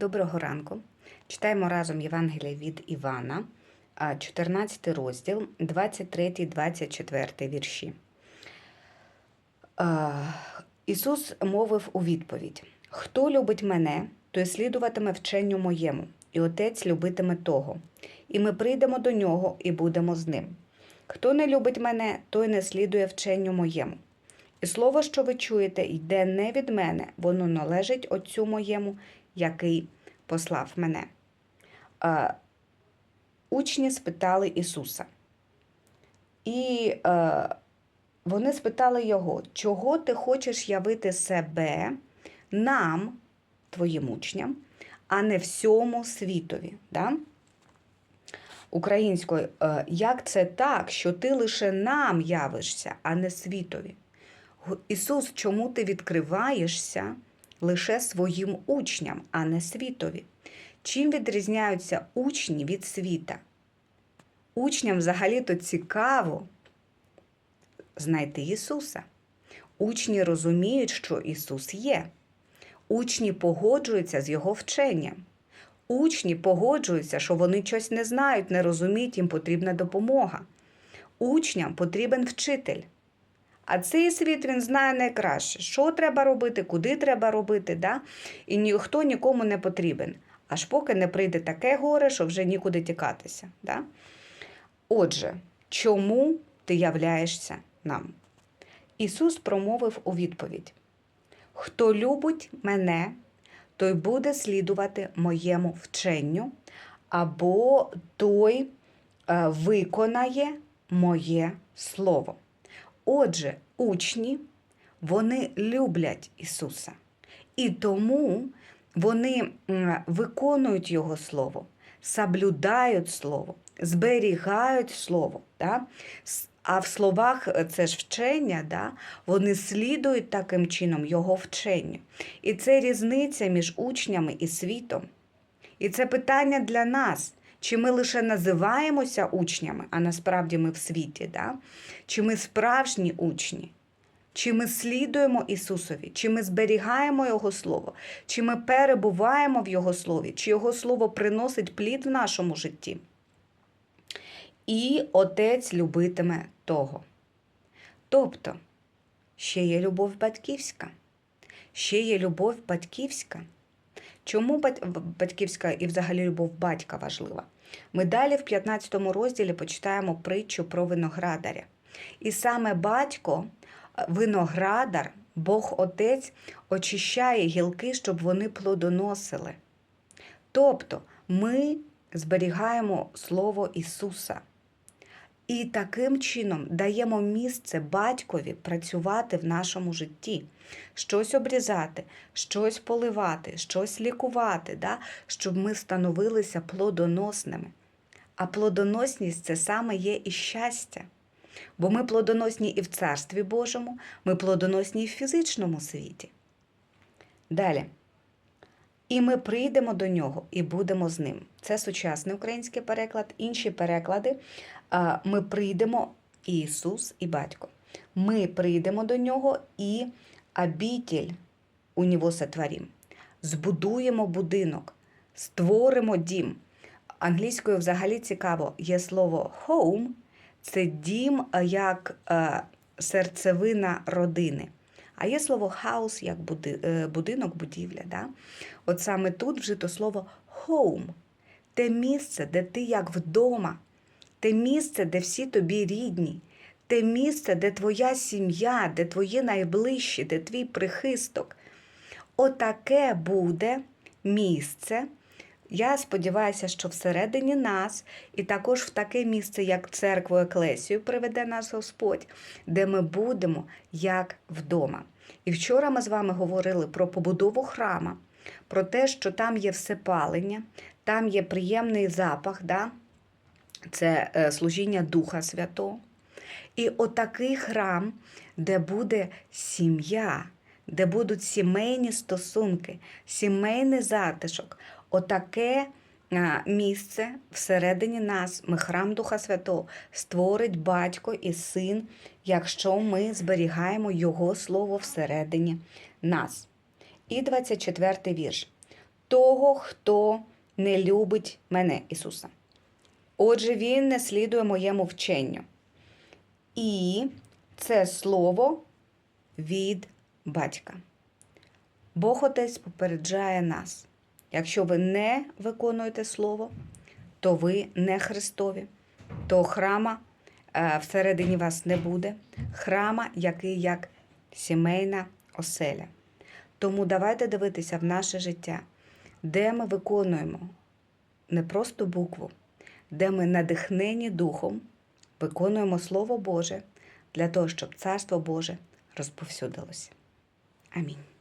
Доброго ранку. Читаємо разом Євангелія від Івана, 14 розділ, 23-24 вірші. Ісус мовив у відповідь: Хто любить мене, той слідуватиме вченню моєму, і Отець любитиме того, і ми прийдемо до нього і будемо з ним. Хто не любить мене, той не слідує вченню моєму. І слово, що ви чуєте, йде не від мене, воно належить Отцю моєму, який послав мене. Е, учні спитали Ісуса. І е, вони спитали Його, чого ти хочеш явити себе нам, твоїм учням, а не всьому світові. Да? Українською, е, як це так, що ти лише нам явишся, а не світові? Ісус, чому ти відкриваєшся лише своїм учням, а не світові? Чим відрізняються учні від світа? Учням взагалі-то цікаво знайти Ісуса. Учні розуміють, що Ісус є. Учні погоджуються з Його вченням. Учні погоджуються, що вони щось не знають, не розуміють, їм потрібна допомога. Учням потрібен вчитель. А цей світ він знає найкраще, що треба робити, куди треба робити, да? і ніхто нікому не потрібен, аж поки не прийде таке горе, що вже нікуди тікатися. Да? Отже, чому ти являєшся нам? Ісус промовив у відповідь: Хто любить мене, той буде слідувати моєму вченню, або той е, виконає моє слово. Отже, учні вони люблять Ісуса, і тому вони виконують Його Слово, соблюдають Слово, зберігають Слово. Да? А в словах е, це ж вчення, да? вони слідують таким чином Його вченню. І це різниця між учнями і світом. І це питання для нас. Чи ми лише називаємося учнями, а насправді ми в світі, да? чи ми справжні учні, чи ми слідуємо Ісусові, чи ми зберігаємо Його Слово, чи ми перебуваємо в Його Слові, чи Його Слово приносить плід в нашому житті. І Отець любитиме того. Тобто, ще є любов батьківська, ще є любов батьківська. Чому батьківська і взагалі любов батька важлива? Ми далі в 15 розділі почитаємо притчу про виноградаря. І саме батько, е, виноградар, Бог Отець очищає гілки, щоб вони плодоносили. Тобто ми зберігаємо Слово Ісуса. І таким чином даємо місце батькові працювати в нашому житті, щось обрізати, щось поливати, щось лікувати, да? щоб ми становилися плодоносними. А плодоносність це саме є і щастя. Бо ми плодоносні і в Царстві Божому, ми плодоносні і в фізичному світі. Далі. І ми прийдемо до нього і будемо з ним. Це сучасний український переклад. Інші переклади ми прийдемо Ісус, і Батько. Ми прийдемо до нього і обітель у нього сотворім. Збудуємо будинок, створимо дім. Англійською взагалі цікаво є слово home це дім як серцевина родини. А є слово house як е, будинок, будівля. Да? От саме тут вжито слово home те місце, де ти як вдома, те місце, де всі тобі рідні, те місце, де твоя сім'я, де твої найближчі, де твій прихисток. Отаке буде місце. Я сподіваюся, що всередині нас, і також в таке місце, як церкву Еклесію, приведе нас Господь, де ми будемо як вдома. І вчора ми з вами говорили про побудову храма, про те, що там є всепалення, там є приємний запах, да? це е, служіння Духа Святого. І отакий храм, де буде сім'я, де будуть сімейні стосунки, сімейний затишок, отаке місце всередині нас, ми храм Духа Святого, створить батько і син, якщо ми зберігаємо Його слово всередині нас. І 24 вірш. того, хто не любить мене, Ісуса. Отже, Він не слідує моєму вченню. І це слово від батька. Бог Отець попереджає нас. Якщо ви не виконуєте слово, то ви не Христові, то храма е, всередині вас не буде. Храма, який як сімейна оселя. Тому давайте дивитися в наше життя, де ми виконуємо не просто букву, де ми надихнені Духом, виконуємо Слово Боже для того, щоб Царство Боже розповсюдилося. Амінь.